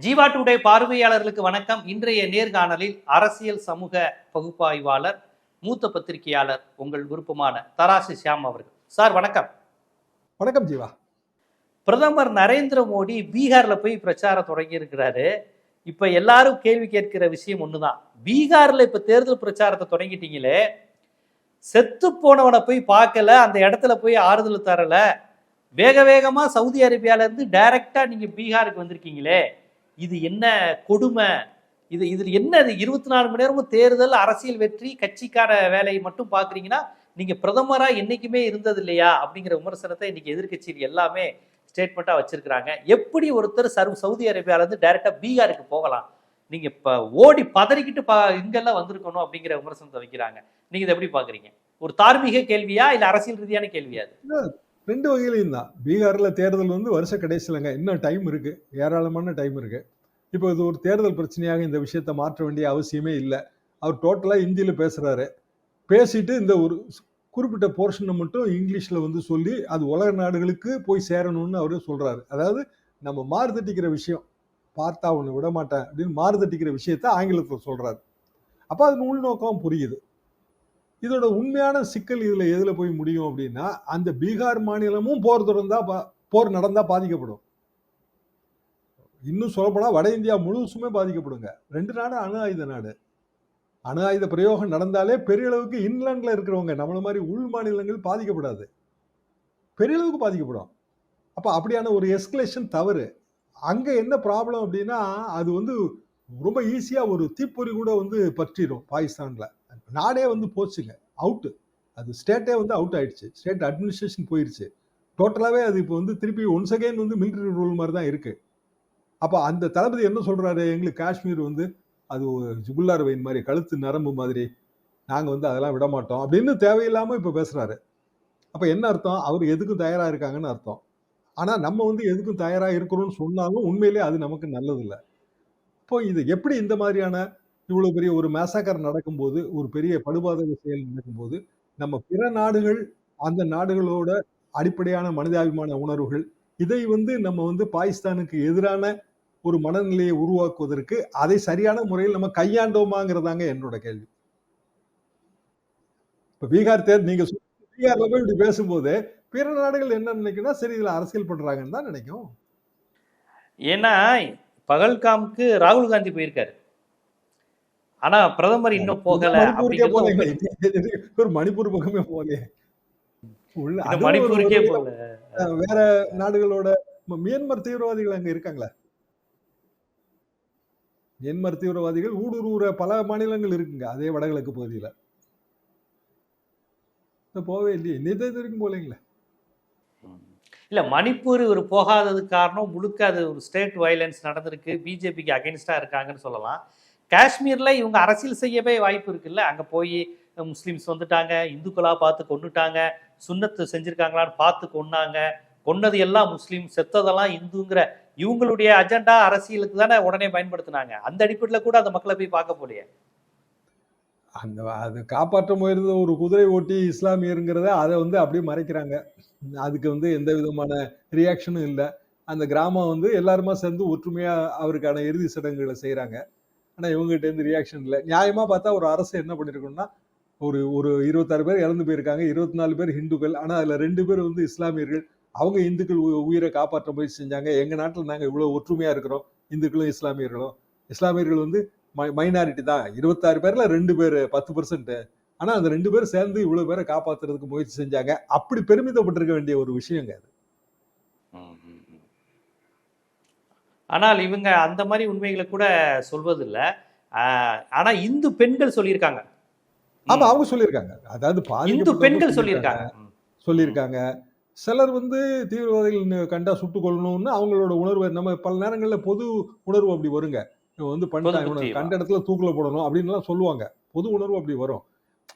Jeeva today பார்வையாளர்களுக்கு வணக்கம். இன்றைய நேர்காணலில் அரசியல் சமூக பகுப்பாய்வாளர் மூத்த பத்திரிகையாளர் உங்கள் விருப்பமான தராசு ஷியாம் அவர்கள். சார் வணக்கம். வணக்கம் ஜீவா. பிரதமர் நரேந்திர மோடி பீகார்ல போய் பிரச்சாரம் தொடங்கி இருக்கிறாரு. இப்ப எல்லாரும் கேள்வி கேட்கிற விஷயம் ஒண்ணுதான். பீகார்ல இப்ப தேர்தல் பிரச்சாரத்தை தொடங்கிட்டீங்களே. செத்து போனவனை போய் பார்க்கல அந்த இடத்துல போய் ஆறுதல் தரல. வேக வேகமா சவுதி அரேபியால இருந்து டைரக்டா நீங்க பீகாருக்கு வந்திருக்கீங்களே. இது என்ன கொடுமை? இது இதில் என்ன இது? இருபத்தி நாலு மணி நேரமும் தேர்தல் அரசியல் வெற்றி கட்சிக்கார வேலையை மட்டும் பாக்குறீங்கன்னா நீங்க பிரதமரா என்னைக்குமே இருந்தது இல்லையா அப்படிங்கிற விமர்சனத்தை இன்னைக்கு எதிர்கட்சியில் எல்லாமே ஸ்டேட்மெண்ட்டாக வச்சிருக்கிறாங்க. எப்படி ஒருத்தர் சர்வ சவுதி அரேபியாவிலேருந்து டைரெக்டாக பீகாருக்கு போகலாம்? நீங்கள் இப்போ ஓடி பதறிக்கிட்டு பா இங்கெல்லாம் வந்திருக்கணும் அப்படிங்கிற விமர்சனத்தை வைக்கிறாங்க. நீங்கள் இதை எப்படி பார்க்குறீங்க? ஒரு தார்மீக கேள்வியா? இல்லை அரசியல் ரீதியான கேள்வியா அது ரெண்டு வகையிலையும் தான். பீகாரில் தேர்தல் வந்து வருஷ கடைசியிலங்க இன்னும் டைம் இருக்குது ஏராளமான டைம் இருக்குது இப்போ இது ஒரு தேர்தல் பிரச்சனையாக இந்த விஷயத்தை மாற்ற வேண்டிய அவசியமே இல்லை. அவர் டோட்டலாக ஹிந்தியில் பேசுகிறாரு பேசிட்டு இந்த ஒரு குறிப்பிட்ட போர்ஷனை மட்டும் இங்கிலீஷில் வந்து சொல்லி அது உலக நாடுகளுக்கு போய் சேரணும்னு அவரு சொல்கிறாரு அதாவது நம்ம மாறுதட்டிக்கிற விஷயம் பார்த்தா ஒன்று விட மாட்டேன் அப்படின்னு மாறுதட்டிக்கிற விஷயத்த ஆங்கிலத்தில் சொல்கிறாரு அப்போ அது உள்நோக்கம் புரியுது. இதோட உண்மையான சிக்கல் இதில் எதில் போய் முடியும் அப்படின்னா அந்த பீகார் மாநிலமும் போர் தொடர்ந்தா பா- போர் நடந்தால் பாதிக்கப்படும். இன்னும் சொல்லப்போனால் வட இந்தியா முழுசுமே பாதிக்கப்படுங்க. ரெண்டு நாடு அணு ஆயுத நாடு. அணு ஆயுத பிரயோகம் நடந்தாலே பெரிய அளவுக்கு இன்லாண்டில் இருக்கிறவங்க நம்மள மாதிரி உள் மாநிலங்கள் பாதிக்கப்படாது. பெரிய அளவுக்கு பாதிக்கப்படும். அப்போ அப்படியான ஒரு எஸ்கலேஷன் தவறு. அங்கே என்ன ப்ராப்ளம் அப்படின்னா அது வந்து ரொம்ப ஈஸியாக ஒரு தீப்பொறி கூட வந்து பற்றிடும் பாகிஸ்தானில். நாடே வந்து போச்சுங்க. அவுட்டு அது ஸ்டேட்டே வந்து அவுட் ஆயிடுச்சு. ஸ்டேட் அட்மினிஸ்ட்ரேஷன் போயிடுச்சு டோட்டலாகவே அது இப்போ வந்து திருப்பி ஒன்ஸ் அகைன் வந்து மிலிட்டரி ரூல் மாதிரி தான் இருக்கு. அப்போ அந்த தளபதி என்ன சொல்றாரு? எங்களுக்கு காஷ்மீர் வந்து அது ஒரு ஜுகுல்லார் வெயின் மாதிரி கழுத்து நரம்பு மாதிரி. நாங்கள் வந்து அதெல்லாம் விட மாட்டோம் அப்படின்னு தேவையில்லாமல் இப்போ பேசுறாரு. அப்போ என்ன அர்த்தம்? அவர் எதுக்கும் தயாராக இருக்காங்கன்னு அர்த்தம். ஆனால் நம்ம வந்து எதுக்கும் தயாராக இருக்கிறோம்னு சொன்னாலும் உண்மையிலேயே அது நமக்கு நல்லதில்லை. இப்போ இது எப்படி இந்த மாதிரியான இவ்வளோ பெரிய ஒரு மேசாக்கர் நடக்கும்போது ஒரு பெரிய படுபாதக செயல் நடக்கும்போது நம்ம பிற நாடுகள் அந்த நாடுகளோட அடிப்படையான மனிதாபிமான உணர்வுகள் இதை வந்து நம்ம வந்து பாகிஸ்தானுக்கு எதிரான ஒரு மனநிலையை உருவாக்குவதற்கு அதை சரியான முறையில் நம்ம கையாண்டோமாங்கிறதாங்க என்னோட கேள்வி. இப்ப பீகார் தேர் நீங்க சொன்ன பீகார்ல போய் இப்படி பேசும்போது பிற நாடுகள் என்ன நினைக்கும்னா சரி இதுல அரசியல் பண்றாங்கன்னு தான் நினைக்கும். ஏன்னா பகல்காமுக்கு ராகுல் காந்தி போயிருக்காரு. ஆனா பிரதமர் இன்னும் போகல. ஒரு மணிப்பூர் பக்கமே ஒரு மணிப்பூருக்கே போகல. வேற நாடுகளோட மியான்மர் தீவிரவாதிகள் அங்க இருக்காங்களா? மியான்மர் தீவிரவாதிகள் ஊடுருவுற பல மாநிலங்கள் இருக்குங்க அதே வடகிழக்கு பகுதியில. போவே இல்லையே. நிதை வரைக்கும் போலீங்களே இல்ல மணிப்பூர் ஒரு போகாததுக்கு காரணம் முழுக்க அது ஒரு ஸ்டேட் வயலன்ஸ் நடந்திருக்கு. பிஜேபிக்கு அகைன்ஸ்டா இருக்காங்கன்னு சொல்லலாம். காஷ்மீர்ல இவங்க அரசியல் செய்யவே வாய்ப்பு இருக்குல்ல. அங்க போய் முஸ்லீம்ஸ் வந்துட்டாங்க இந்துக்களா பார்த்து கொன்னுட்டாங்க சுண்ணத்து செஞ்சிருக்காங்களான்னு பார்த்து கொன்னாங்க. கொன்னது எல்லாம் முஸ்லீம் செத்ததெல்லாம் இந்துங்கிற இவங்களுடைய அஜெண்டா அரசியலுக்கு தானே உடனே பயன்படுத்தினாங்க. அந்த அடிப்படையில் கூட அந்த மக்களை போய் பார்க்க போலையே. அந்த அது காப்பாற்ற முயற்சி ஒரு குதிரை ஓட்டி இஸ்லாமியருங்கிறத அதை வந்து அப்படியே மறைக்கிறாங்க. அதுக்கு வந்து எந்த விதமான ரியாக்ஷனும் இல்லை. அந்த கிராமம் வந்து எல்லாருமா சேர்ந்து ஒற்றுமையா அவருக்கான இறுதி சடங்குகளை செய்கிறாங்க ஆனால் இவங்ககிட்ட இருந்து ரியாக்ஷன் இல்லை. நியாயமாக பார்த்தா ஒரு அரசு என்ன பண்ணியிருக்கணும்னா ஒரு ஒரு இருபத்தாறு பேர் இறந்து போயிருக்காங்க. இருபத்தி நாலு பேர் ஹிந்துக்கள். ஆனால் அதில் ரெண்டு பேர் வந்து இஸ்லாமியர்கள். அவங்க இந்துக்கள் உ- உயிரை காப்பாற்ற முயற்சி செஞ்சாங்க. எங்கள் நாட்டில் நாங்கள் இவ்வளோ ஒற்றுமையாக இருக்கிறோம். இந்துக்களும் இஸ்லாமியர்களும். இஸ்லாமியர்கள் வந்து மை மைனாரிட்டி தான். இருபத்தாறு பேரில் ரெண்டு பேர் பத்து பர்சன்ட்டு ஆனால் அந்த ரெண்டு பேரும் சேர்ந்து இவ்வளோ பேரை காப்பாற்றுறதுக்கு முயற்சி செஞ்சாங்க. அப்படி பெருமிதப்பட்டிருக்க வேண்டிய ஒரு விஷயங்க அது. ஆனால் இவங்க அந்த மாதிரி உண்மைகளை கூட சொல்வதில்ல. ஆனா இந்து பெண்கள் சொல்லியிருக்காங்க. ஆமா அவங்க சொல்லியிருக்காங்க. அதாவது இந்து பெண்கள் சொல்லியிருக்காங்க. சொல்லியிருக்காங்க. சிலர் வந்து தீவிரவாதிகள் கண்டா சுட்டுக் கொள்ளணும்னு அவங்களோட உணர்வு நம்ம பல நேரங்கள்ல பொது உணர்வு அப்படி வருங்க. வந்து இவனை கண்ட இடத்துல தூக்குல போடணும் அப்படின்லாம் சொல்லுவாங்க. பொது உணர்வு அப்படி வரும்.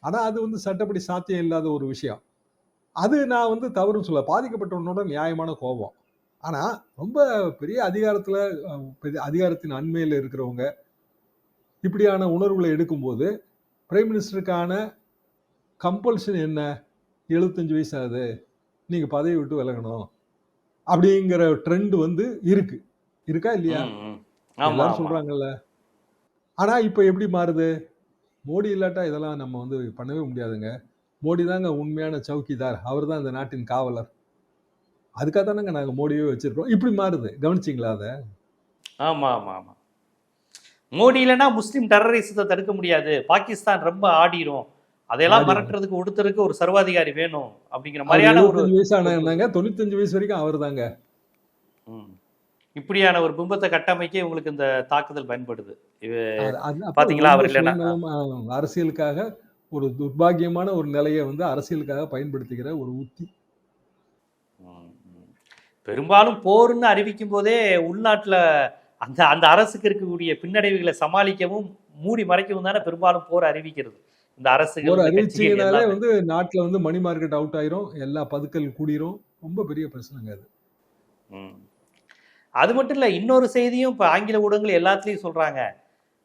ஆனா அது வந்து சட்டப்படி சாத்தியம் இல்லாத ஒரு விஷயம். அது நான் வந்து தவறுன்னு சொல்ல பாதிக்கப்பட்டவனோட நியாயமான கோபம். ஆனா ரொம்ப பெரிய அதிகாரத்துல பெரிய அதிகாரத்தின் அண்மையில் இருக்கிறவங்க இப்படியான உணர்வுகளை எடுக்கும்போது பிரைம் மினிஸ்டருக்கான கம்பல்ஷன் என்ன? எழுபத்தஞ்சு வயசு ஆகுது. நீங்க பதவி விட்டு விலகணும். அப்படிங்கிற ட்ரெண்ட் வந்து இருக்கு. இருக்கா இல்லையா? எல்லாரும் சொல்றாங்கல்ல. ஆனா இப்ப எப்படி மாறுது? மோடி இல்லாட்டா இதெல்லாம் நம்ம வந்து பண்ணவே முடியாதுங்க. மோடி தாங்க உண்மையான சவுக்கிதார். அவர் தான் இந்த நாட்டின் காவலர். அதுக்காக தானங்க நாங்க மோடியே வச்சிருக்கோம் இப்படி மாறுது. கவனிச்சிங்களா அதை? ஆமா ஆமா ஆமா. மோடி இல்லைன்னா முஸ்லீம் டெரரிசத்தை தடுக்க முடியாது. பாகிஸ்தான் ரொம்ப ஆடிரும். அதையெல்லாம். மிரட்டுறதுக்கு ஒடுத்தருக்கு ஒரு சர்வாதிகாரி வேணும் அப்படிங்கிற மாதிரியான ஒரு எழுபத்தஞ்சு வயசு ஆனா என்னங்க? தொண்ணூத்தஞ்சு வயசு வரைக்கும் அவர் தாங்க. இப்படியான ஒரு பிம்பத்தை கட்டமைக்க உங்களுக்கு இந்த தாக்குதல் பயன்படுது. பாத்தீங்களா, அவர் இல்லைன்னா? அரசியலுக்காக ஒரு துர்பாகியமான ஒரு நிலையை வந்து அரசியலுக்காக பயன்படுத்திக்கிற ஒரு உத்தி. பெரும்பாலும் போர்னு அறிவிக்கும் போதே உள்நாட்டுல அந்த அந்த அரசுக்கு இருக்கக்கூடிய பின்னடைவுகளை சமாளிக்கவும் மூடி மறைக்கவும் தானே பெரும்பாலும் போர் அறிவிக்கிறது. இந்த அரசுகள் ஒரு. வந்து நாட்டுல வந்து மணி மார்க்கெட் அவுட் ஆயிரும். எல்லா பதுக்கல் கூடிரும். ரொம்ப பெரிய பிரச்சனைங்க அது. அது மட்டும் இல்ல இன்னொரு செய்தியும் இப்ப ஆங்கில ஊடகங்கள் எல்லாத்துலயும் சொல்றாங்க.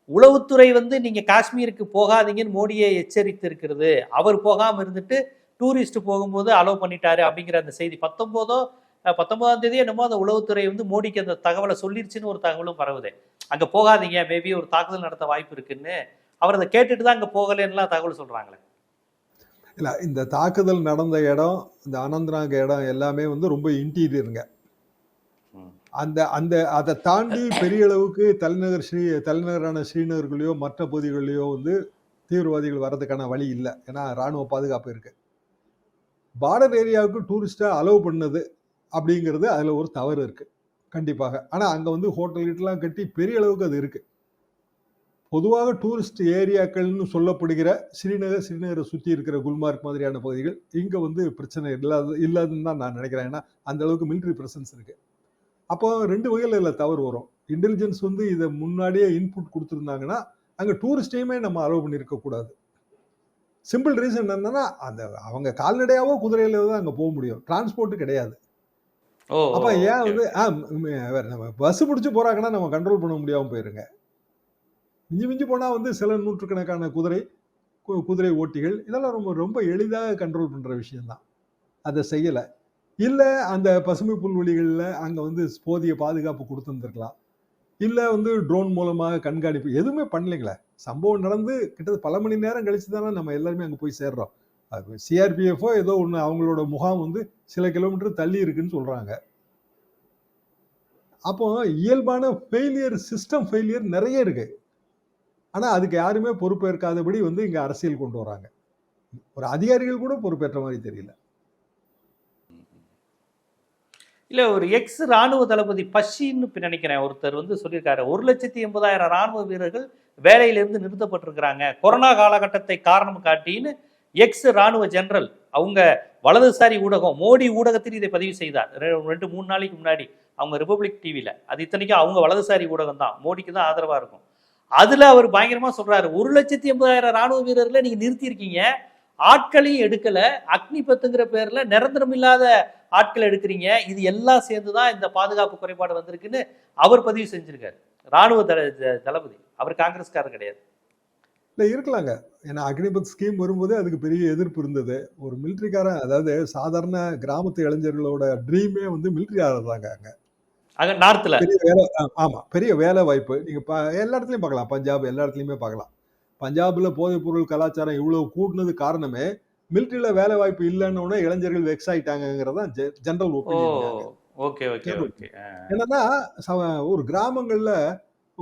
உளவுத்துறை வந்து நீங்க காஷ்மீருக்கு போகாதீங்கன்னு மோடியை எச்சரித்து இருக்கிறது அவர் போகாம இருந்துட்டு டூரிஸ்ட் போகும்போது அலோவ் பண்ணிட்டாரு அப்படிங்கிற அந்த செய்தி. பத்தொன்பதோ அஹ், பத்தொன்பதாம் தேதி என்னமோ அந்த உளவுத்துறை வந்து மோடிக்கு அந்த தகவலை சொல்லிருச்சுன்னு ஒரு தகவலும் பரவுது. அங்க போகாதீங்க மேபி ஒரு தாக்குதல் நடத்த வாய்ப்பு இருக்குன்னு. அவர் அதை கேட்டுட்டு தான் அங்க போகலன்னுலாம் தகவல் சொல்றாங்களே. இல்ல இந்த தாக்குதல் நடந்த இடம் இந்த அனந்தநாக் இடம் எல்லாமே வந்து ரொம்ப இன்டீரியருங்க. அந்த அந்த அதை தாண்டி பெரிய அளவுக்கு தலைநகர் ஸ்ரீ தலைநகரான ஸ்ரீநகர்களையோ மற்ற பகுதிகளிலேயோ வந்து தீவிரவாதிகள் வர்றதுக்கான வழி இல்லை. ஏன்னா ராணுவ பாதுகாப்பு இருக்கு. பார்டர் ஏரியாவுக்கு டூரிஸ்டா அலோவ் பண்ணது. அப்படிங்கிறது அதில் ஒரு தவறு இருக்குது கண்டிப்பாக. ஆனால் அங்கே வந்து ஹோட்டல் கிட்டலாம் கட்டி பெரிய அளவுக்கு அது இருக்குது பொதுவாக டூரிஸ்ட் ஏரியாக்கள்னு சொல்லப்படுகிற ஸ்ரீநகர் ஸ்ரீநகரை சுற்றி இருக்கிற குல்மார்க் மாதிரியான பகுதிகள் இங்கே வந்து பிரச்சனை இல்லாத இல்லாதுன்னு தான் நான் நினைக்கிறேன். ஏன்னா அந்த அளவுக்கு மிலிட்ரி ப்ரெசன்ஸ் இருக்குது அப்போ ரெண்டு வகையில் இதில் தவறு வரும். இன்டெலிஜென்ஸ் வந்து இதை முன்னாடியே இன்புட் கொடுத்துருந்தாங்கன்னா அங்கே டூரிஸ்டையுமே நம்ம அலோவ் பண்ணியிருக்கக்கூடாது சிம்பிள் ரீசன் என்னன்னா அந்த அவங்க கால்நடையாவோ குதிரையில தான் அங்கே போக முடியும். டிரான்ஸ்போர்ட்டு கிடையாது. அப்ப ஏன். வந்து நம்ம பஸ் பிடிச்சி போறாங்கன்னா நம்ம கண்ட்ரோல் பண்ண முடியாம போயிருங்க. மிஞ்சி மிஞ்சி போனா வந்து சில நூற்றுக்கணக்கான குதிரை குதிரை ஓட்டிகள் இதெல்லாம் ரொம்ப ரொம்ப எளிதாக கண்ட்ரோல் பண்ற விஷயம்தான். அதை செய்யல. இல்ல அந்த பசுமை புல்வெளிகள்ல அங்க வந்து போதிய பாதுகாப்பு கொடுத்துருந்துருக்கலாம். இல்ல வந்து ட்ரோன் மூலமாக கண்காணிப்பு எதுவுமே பண்ணலைங்களே. சம்பவம் நடந்து கிட்டத்தட்ட பல மணி நேரம் கழிச்சு தானே நம்ம எல்லாருமே அங்க போய் சேர்றோம். அது சிஆர்பிஎஃப்ஓ ஏதோ ஒன்று அவங்களோட முகாம் வந்து சில கிலோமீட்டர் தள்ளி இருக்குன்னு சொல்கிறாங்க அப்போ இயல்பான ஃபெயிலியர் சிஸ்டம் ஃபெயிலியர் நிறைய இருக்கு. ஆனால் அதுக்கு யாருமே பொறுப்பேற்காதபடி வந்து இங்கே அரசியல் கொண்டு வராங்க. ஒரு அதிகாரிகள் கூட பொறுப்பேற்ற மாதிரி தெரியல. இல்லை ஒரு எக்ஸ் ராணுவ தளபதி பஷின்னு நினைக்கிறேன் ஒருத்தர் வந்து சொல்லியிருக்காரு. ஒரு லட்சத்தி எண்பதாயிரம் ராணுவ வீரர்கள் வேலையிலிருந்து நிறுத்தப்பட்டிருக்கிறாங்க. கொரோனா காலகட்டத்தை காரணம் காட்டின்னு எக்ஸ் ராணுவ ஜெனரல் அவங்க வலதுசாரி ஊடகம் மோடி ஊடகத்தில் இதை பதிவு செய்தார். ரெ- ரெண்டு மூணு நாளைக்கு முன்னாடி அவங்க ரிப்பப்ளிக் டிவியில் அது இத்தனைக்கும் அவங்க வலதுசாரி ஊடகம் தான். மோடிக்கு தான் ஆதரவாக இருக்கும். அதில் அவர் பயங்கரமாக சொல்கிறாரு ஒரு லட்சத்தி எண்பதாயிரம் ராணுவ வீரர்களை நீங்கள் நிறுத்தியிருக்கீங்க. ஆட்களையும் எடுக்கலை. அக்னி பத்துங்கிற பேரில் நிரந்தரம் இல்லாத ஆட்கள் எடுக்கிறீங்க. இது எல்லாம் சேர்ந்து தான் இந்த பாதுகாப்பு குறைபாடு வந்திருக்குன்னு அவர் பதிவு செஞ்சுருக்காரு. ராணுவ தள த- தளபதி. அவர் காங்கிரஸ்காரர் கிடையாது. இல்ல இருக்கலாங்க. ஏன்னா அக்னிபத் ஸ்கீம் வரும்போதே அதுக்கு பெரிய எதிர்ப்பு இருந்தது. ஒரு மிலிட்ரிக்காரன் அதாவது சாதாரண கிராமத்து இளைஞர்களோட ட்ரீமே வந்து மிலிட்ரி ஆகிறதாங்க அங்க. பெரிய வேலை ஆ, ஆமா. பெரிய வேலை வாய்ப்பு. நீங்க ப- எல்லா இடத்துலயும் பார்க்கலாம். பஞ்சாப் எல்லா இடத்துலயுமே பார்க்கலாம். பஞ்சாப்ல போதைப் பொருள் கலாச்சாரம் இவ்வளவு கூடுனது காரணமே மிலிட்ரியில வேலை வாய்ப்பு இல்லைன்னு உடனே இளைஞர்கள் வெக்ஸ் ஆயிட்டாங்கிறதா ஜெனரல் ஓ ஒப்பீனியன் ஓகே ஓகே. ஓகே என்னன்னா ஒரு கிராமங்கள்ல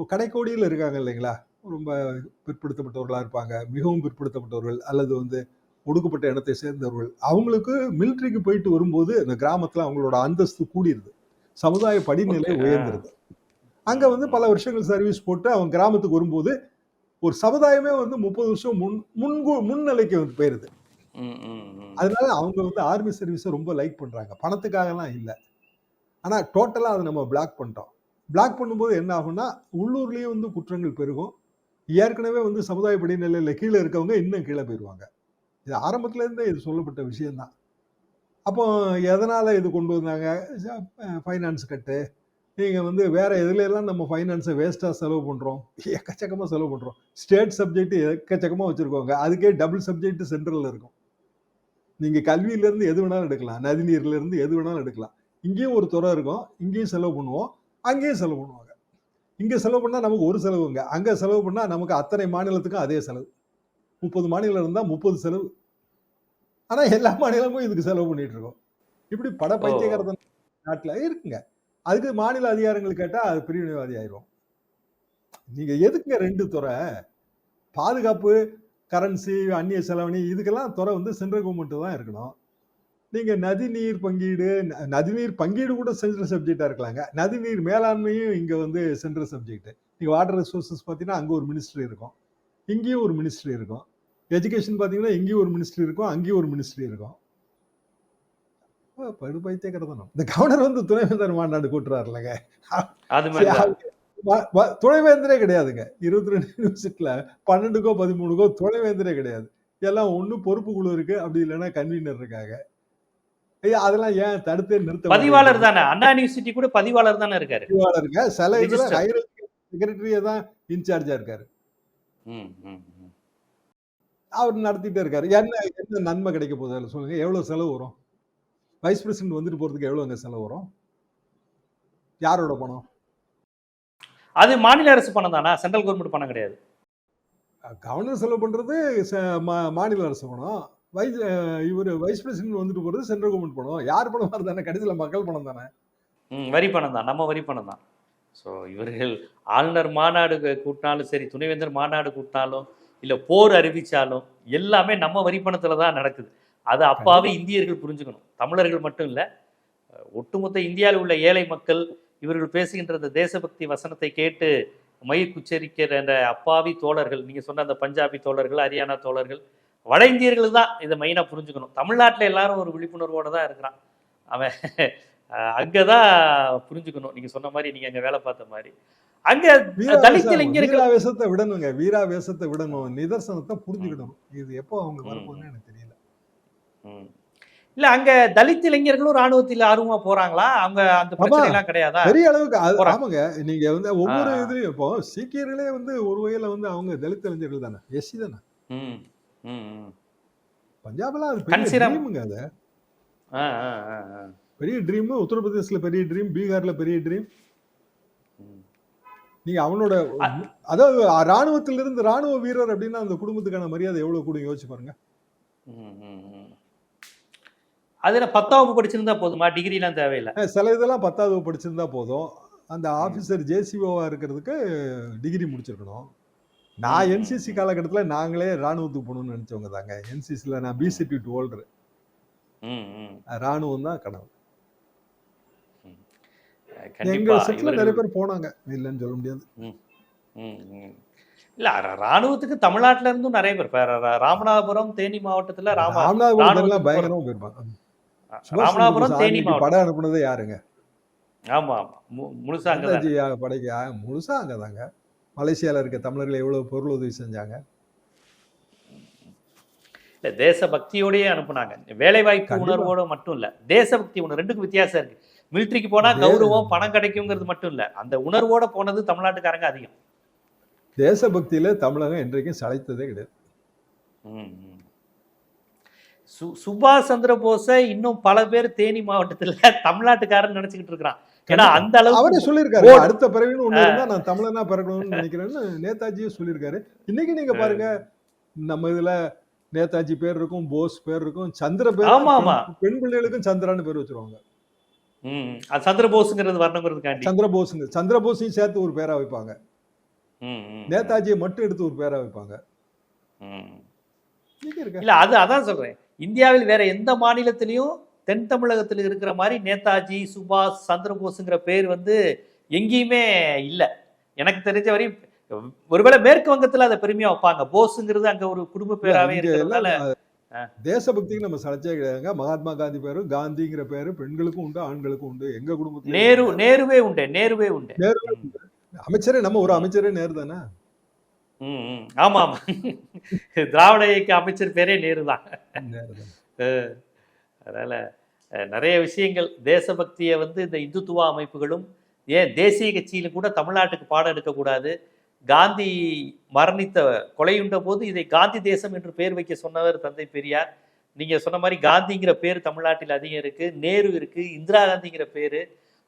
கடைக்கோடியில் இருக்காங்க இல்லைங்களா? ரொம்ப பிற்படுத்தப்பட்டவர்களா இருப்பாங்க. மிகவும் பிற்படுத்தப்பட்டவர்கள் அல்லது வந்து ஒடுக்கப்பட்ட இடத்தை சேர்ந்தவர்கள். அவங்களுக்கு மிலிட்ரிக்கு போயிட்டு வரும்போது அந்த கிராமத்துல அவங்களோட அந்தஸ்து கூடிருது. சமுதாய படிநிலை. உயர்ந்துருது. அங்க வந்து பல வருஷங்கள் சர்வீஸ் போட்டு அவங்க கிராமத்துக்கு வரும்போது ஒரு சமுதாயமே வந்து முப்பது வருஷம் முன் முன்கு முன்னிலைக்கு வந்து போயிருது. அதனால அவங்க வந்து ஆர்மி சர்வீஸை ரொம்ப லைக் பண்றாங்க. பணத்துக்காகலாம் இல்லை. ஆனா டோட்டலா அதை நம்ம பிளாக் பண்ணிட்டோம். பிளாக் பண்ணும்போது என்ன ஆகும்னா உள்ளூர்லயும் வந்து குற்றங்கள் பெருகும். ஏற்கனவே வந்து சமுதாய படிநிலையில் கீழே இருக்கவங்க இன்னும் கீழே போயிடுவாங்க இது ஆரம்பத்துலேருந்தே இது சொல்லப்பட்ட விஷயந்தான் அப்போ எதனால் இது கொண்டு வந்தாங்க? ஃபைனான்ஸ் கட்டு. நீங்கள் வந்து வேறு எதுலெல்லாம் நம்ம ஃபைனான்ஸை வேஸ்ட்டாக செலவு பண்ணுறோம் எக்கச்சக்கமாக செலவு பண்ணுறோம் ஸ்டேட் சப்ஜெக்ட் எக்கச்சக்கமாக வச்சுருக்கோங்க அதுக்கே டபுள் சப்ஜெக்ட் சென்ட்ரலில் இருக்கும். நீங்கள் கல்வியிலேருந்து எது வேணாலும் எடுக்கலாம். நதிநீர்லேருந்து எது வேணாலும் எடுக்கலாம். இங்கேயும் ஒரு துறை இருக்கும். இங்கேயும் செலவு பண்ணுவோம். அங்கேயும் செலவு பண்ணுவாங்க. இங்க செலவு பண்ணா நமக்கு ஒரு செலவுங்க. அங்க செலவு பண்ணா நமக்கு அத்தனை மாநிலத்துக்கும் அதே செலவு. முப்பது மாநிலம் இருந்தா முப்பது செலவு. ஆனா எல்லா மாநிலமும் இதுக்கு செலவு பண்ணிட்டு இருக்கோம் இப்படி பட பைத்தியகாரத நாட்டுல இருக்குங்க. அதுக்கு மாநில அதிகாரங்கள் கேட்டா அது பிரிவினைவாதி ஆயிரும். நீங்க எதுக்குங்க ரெண்டு துறை? பாதுகாப்பு கரன்சி அந்நிய செலவணி இதுக்கெல்லாம் துறை வந்து சென்ட்ரல் கவர்மெண்ட் தான் இருக்கணும். நீங்க நதிநீர் பங்கீடு நதிநீர் பங்கீடு கூட சென்ட்ரல் சப்ஜெக்டா இருக்கலாங்க. நதிநீர் மேலாண்மையும் இங்க வந்து சென்ட்ரல் சப்ஜெக்ட் நீங்க வாட்டர் ரிசோர்சஸ் பார்த்தீங்கன்னா அங்க ஒரு மினிஸ்ட்ரி இருக்கும். இங்கேயும் ஒரு மினிஸ்ட்ரி இருக்கும். எஜுகேஷன் பார்த்தீங்கன்னா இங்கேயும் ஒரு மினிஸ்ட்ரி இருக்கும் அங்கேயும் ஒரு மினிஸ்ட்ரி இருக்கும். அப்ப படு பைத்தியக்கிறதனம் இந்த கவர்னர் வந்து துணைவேந்தர் மாநாடு கூட்டுறாருலங்க. துணைவேந்தரே கிடையாதுங்க. இருபத்தி ரெண்டு யூனிவர்சிட்டியில பன்னெண்டுக்கோ பதிமூணுக்கோ துணைவேந்தரே கிடையாது. எல்லாம் ஒண்ணு பொறுப்பு குழு இருக்கு. அப்படி இல்லைன்னா கன்வீனர் இருக்காங்க. அதெல்லாம் ஏன் தடுத்தே நிறுத்த பதிவாளர் தானே. அண்ணா யூனிவர்சிட்டி கூட பதிவாளர் தானே இருக்காரு. பதிவாளருங்க சில இதுல. ஹையர் செக்ரட்டரியே தான் இன்சார்ஜா இருக்காரு. அவர் நடத்திட்டே இருக்காரு. என்ன என்ன நன்மை கிடைக்க போகுது? சொல்லுங்க. எவ்வளவு செலவு வரும்? வைஸ் பிரசிடென்ட் வந்துட்டு போறதுக்கு எவ்வளவுங்க செலவு வரும்? யாரோட பணம்? அது மாநில அரசு பணம் தானா? சென்ட்ரல் கவர்மெண்ட் பணம் கிடையாது. கவர்னர் செலவு பண்றது மாநில அரசு பணம். வைஸ் இவர் வைஸ் பிரசிடென்ட் வந்துட்டு போறது சென்ட்ரல் கவர்மெண்ட் பணம் யார் பணமா இருந்தானே கடைசியில் மக்கள் பணம் தானே? ம், வரி பணம் தான். நம்ம வரி பணம் தான். ஸோ இவர்கள் ஆளுநர் மாநாடு கூட்டினாலும் சரி துணைவேந்தர் மாநாடு கூட்டினாலும் இல்லை போர் அறிவிச்சாலும் எல்லாமே நம்ம வரி பணத்தில் தான் நடக்குது. அது அப்பாவே இந்தியர்கள் புரிஞ்சுக்கணும். தமிழர்கள் மட்டும் இல்லை ஒட்டுமொத்த இந்தியாவில் உள்ள ஏழை மக்கள் இவர்கள் பேசுகின்ற அந்த தேசபக்தி வசனத்தை கேட்டு மயிர் குச்சரிக்கிற அந்த அப்பாவி தோழர்கள் நீங்கள் சொன்ன அந்த பஞ்சாபி தோழர்கள் ஹரியானா தோழர்கள் வட இந்தியர்கள் தான் இதை மெயினாக புரிஞ்சுக்கணும். தமிழ்நாட்டில் எல்லாரும் ஒரு விழிப்புணர்வோடு தான் இருக்கிறான். அவன் அஹ் அங்கதான் புரிஞ்சுக்கணும். நீங்க சொன்ன மாதிரி நீங்க அங்க வேலை பார்த்த மாதிரி. அங்க தலித் வீராவேசம் இளைஞர்கள் வீராவேசத்தை விடணுங்க. வீராவேசத்தை விடணும். நிதர்சனத்தை புரிஞ்சுக்கிடணும் இது எப்போ அவங்க வரப்போகுதுன்னு எனக்கு தெரியல. இல்ல அங்க தலித் இளைஞர்களும் ராணுவத்தில் ஆர்வமா போறாங்களா? அவங்க அந்த பிரச்சனை எல்லாம் கிடையாதா? பெரிய அளவுக்கு. ஆமாங்க. நீங்க வந்து ஒவ்வொரு. இதுலயும் இப்போ சீக்கியர்களே வந்து ஒரு வகையில வந்து அவங்க தலித் இளைஞர்கள் தானே. எஸ்சி தானே. பஞ்சாப்லாம் அது பெரிய அது. பெரிய ட்ரீம் உத்தரப்பிரதேசல பெரிய ட்ரீம் பீகார்ல பெரிய ட்ரீம். நீங்க அவனோட அதாவது ராணுவத்திலிருந்து ராணுவ வீரர் அப்படின்னா அந்த குடும்பத்துக்கான மரியாதை எவ்வளவு கூட யோசிச்சு பாருங்க. அதுல பத்தாம் வகுப்பு படிச்சிருந்தா போதுமா? டிகிரி எல்லாம் தேவையில்லை சில இதெல்லாம் பத்தாவது படிச்சிருந்தா போதும். அந்த ஆபீசர் ஜேசிஓவா இருக்கிறதுக்கு டிகிரி முடிச்சிருக்கணும். நான். என்சிசி காலகட்டத்தில் நாங்களே ராணுவத்துக்கு போகணும்னு நினைச்சவங்க தாங்க. என்சிசியில் நான் பிசிடி ஹோல்டர். ராணுவம் தான் கனவு எங்க செட்டில் நிறைய பேர் போனாங்க. இல்லைன்னு சொல்ல முடியாது. இல்ல ராணுவத்துக்கு தமிழ்நாட்டுல இருந்தும் நிறைய பேர். ராமநாதபுரம் தேனி மாவட்டத்துல ராம ராமநாதபுரம் பயங்கரமா போயிருப்பாங்க. ராமநாதபுரம் தேனி படம் அனுப்புனதே யாருங்க? ஆமா முழுசா அங்கதான். படைக்கு முழுசா அங்கதாங்க. மலேசியால இருக்க தமிழர்கள் எவ்வளவு பொருள் உதவி செஞ்சாங்க? இல்ல தேசபக்தியோடயே அனுப்புனாங்க. வேலை வாய்ப்பு கண்டிப்பா. உணர்வோட மட்டும் இல்ல. தேசபக்தி உணர்வு ரெண்டுக்கும் வித்தியாசம் இருக்கு. மிலிட்ரிக்கு போனா தே- கௌரவம் பணம் கிடைக்குங்கிறது மட்டும் இல்ல. அந்த உணர்வோட போனது தமிழ்நாட்டுக்காரங்க அதிகம். தேசபக்தியில தமிழகம் என்றைக்கும் சளைத்ததே கிடையாது. சு- சுபாஷ் சந்திர போஸை இன்னும் பல பேர் தேனி மாவட்டத்துல தமிழ்நாட்டுக்காரன் நினைச்சுக்கிட்டு இருக்கிறான். ஏன்னா அந்த அவரே அளவுக்கு சொல்லியிருக்காரு. அடுத்த பிறவின்னு ஒண்ணு இருந்தா நான் தமிழனா பிறக்கணும்னு நினைக்கிறேன்னு நேதாஜியே சொல்லியிருக்காரு. இன்னைக்கு நீங்க பாருங்க நம்ம இதுல நேதாஜி பேர் இருக்கும் போஸ் பேர் இருக்கும் சந்திர பேர் ஆமா, ஆமா. பெண் பிள்ளைகளுக்கும் சந்திரான்னு பேர் வச்சிருவாங்க. ம், அது சந்திர போஸுங்கிறது வரணுங்கிறதுக்காண்டி. சந்திர போஸுங்க. சந்திர போஸையும் சேர்த்து ஒரு பேரா வைப்பாங்க. நேதாஜியை மட்டும் எடுத்து ஒரு பேரா வைப்பாங்க. ம். இன்னைக்கு இருக்க. இல்ல அது அதான் சொல்றேன். இந்தியாவில் வேற எந்த மாநிலத்திலையும் தென் தமிழகத்தில் இருக்கிற மாதிரி நேதாஜி சுபாஷ் சந்திரபோஸுங்கிற பேர் வந்து எங்கேயுமே இல்ல. எனக்கு தெரிஞ்ச வரை ஒருவேளை மேற்கு வங்கத்துல அதை பெருமையா வைப்பாங்க. போஸுங்கிறது அங்க ஒரு குடும்ப எல்லாம் இருக்கிறதுனால தேசபக்திக்கு நம்ம சளைச்சே கிடையாதுங்க. மகாத்மா காந்தி பேரு காந்திங்கிற பேரு பெண்களுக்கும் உண்டு ஆண்களுக்கும் உண்டு. எங்க குடும்பத்துல நேரு நேருவே உண்டு நேருவே உண்டு. அமைச்சரே நம்ம ஒரு அமைச்சரே நேரு தானே. ஆமா ஆமா. திராவிட இயக்க அமைச்சர் பேரே நேரு தான். அதனால் நிறைய விஷயங்கள் தேசபக்தியை வந்து இந்த இந்துத்துவ அமைப்புகளும் ஏன் தேசிய கட்சியிலும் கூட தமிழ்நாட்டுக்கு பாடம் எடுக்கக்கூடாது காந்தி மரணித்த கொலையுண்ட போது இதை காந்தி தேசம் என்று பேர் வைக்க சொன்னவர் தந்தை பெரியார். நீங்கள் சொன்ன மாதிரி காந்திங்கிற பேர் தமிழ்நாட்டில் அதிகம் இருக்குது நேரு இருக்குது இந்திரா காந்திங்கிற பேர்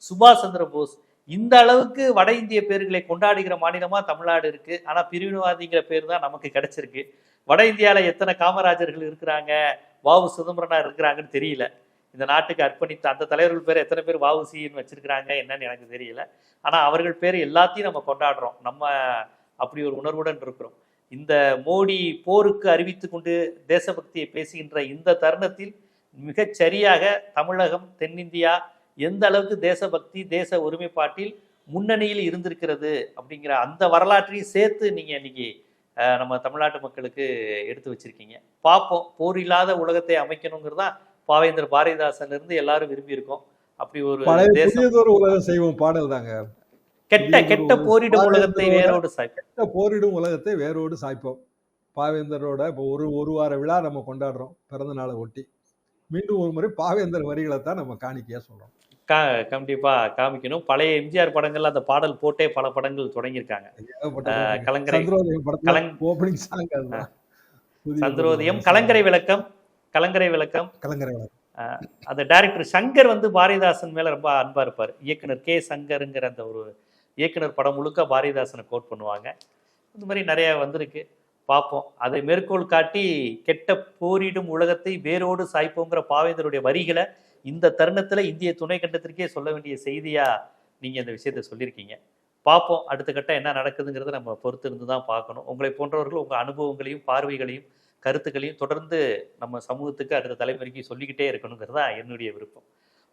சுபாஷ் சந்திர போஸ். இந்த அளவுக்கு வட இந்திய பேர்களை கொண்டாடுகிற மாநிலமாக தமிழ்நாடு இருக்குது ஆனால் பிரிவினவாதிங்கிற பேர் தான் நமக்கு கிடச்சிருக்கு. வட இந்தியாவில் எத்தனை காமராஜர்கள் இருக்கிறாங்க? வாவு சிதம்பரனார் இருக்கிறாங்கன்னு தெரியல. இந்த நாட்டுக்கு அர்ப்பணித்த அந்த தலைவர்கள் பேர் எத்தனை பேர் வாவுசின்னு வச்சிருக்கிறாங்க என்னன்னு எனக்கு தெரியல. ஆனால் அவர்கள் பேர் எல்லாத்தையும் நம்ம கொண்டாடுறோம். நம்ம அப்படி ஒரு உணர்வுடன் இருக்கிறோம். இந்த மோடி போருக்கு அறிவித்து கொண்டு தேசபக்தியை பேசுகின்ற இந்த தருணத்தில் மிகச் சரியாக தமிழகம் தென்னிந்தியா எந்த அளவுக்கு தேசபக்தி தேச ஒருமைப்பாட்டில் முன்னணியில் இருந்திருக்கிறது அப்படிங்கிற அந்த வரலாற்றையும் சேர்த்து நீங்கள் இன்னைக்கு நம்ம தமிழ்நாட்டு மக்களுக்கு எடுத்து வச்சிருக்கீங்க. பார்ப்போம் போர் இல்லாத உலகத்தை அமைக்கணுங்கிறதா பாவேந்தர் பாரதிதாசன்ல இருந்து எல்லாரும் விரும்பி இருக்கோம் அப்படி ஒரு தேசம். உலகம் செய்வோம் பாடல் தாங்க. கெட்ட கெட்ட. போரிடும் உலகத்தை வேரோடு சாய்ப்போம். கெட்ட போரிடும் உலகத்தை வேரோடு சாய்ப்போம். பாவேந்தரோட இப்போ ஒரு ஒரு வார விழா நம்ம கொண்டாடுறோம் பிறந்த நாளை ஒட்டி. மீண்டும் ஒரு முறை பாவேந்தர் வரிகளை தான் நம்ம காணிக்கையா சொல்றோம். கா கண்டிப்பா காமிக்கணும். பழைய எம்ஜிஆர் படங்கள்ல அந்த பாடல் போட்டே பல படங்கள் தொடங்கியிருக்காங்க. கலங்கரை சந்திரோதயம். கலங்கரை விளக்கம் கலங்கரை விளக்கம். கலங்கரை விளக்கம். அந்த டைரக்டர் சங்கர் வந்து பாரதிதாசன் மேல ரொம்ப அன்பா இருப்பார். இயக்குனர் கே சங்கருங்கிற அந்த ஒரு இயக்குனர் படம் முழுக்க பாரதிதாசனை கோட் பண்ணுவாங்க. இந்த மாதிரி நிறைய வந்திருக்கு. பார்ப்போம். அதை மேற்கோள் காட்டி கெட்ட போரிடும் உலகத்தை வேரோடு சாய்ப்போங்கிற பாவேந்தருடைய வரிகளை இந்த தருணத்தில் இந்திய துணை கண்டத்திற்கே சொல்ல வேண்டிய செய்தியாக நீங்கள் இந்த விஷயத்த சொல்லியிருக்கீங்க. பார்ப்போம். அடுத்த கட்டம் என்ன நடக்குதுங்கிறத நம்ம பொறுத்து இருந்து தான் பார்க்கணும். உங்களை போன்றவர்கள் உங்கள் அனுபவங்களையும் பார்வைகளையும் கருத்துக்களையும் தொடர்ந்து நம்ம சமூகத்துக்கு அடுத்த தலைமுறைக்கு சொல்லிக்கிட்டே இருக்கணுங்கிறது தான் என்னுடைய விருப்பம்.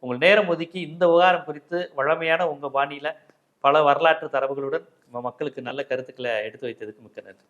உங்கள் நேரம் ஒதுக்கி இந்த விவகாரம் குறித்து வழமையான உங்கள் பாணியில் பல வரலாற்று தரவுகளுடன் நம்ம மக்களுக்கு நல்ல கருத்துக்களை எடுத்து வைத்ததுக்கு மிக்க நன்றி.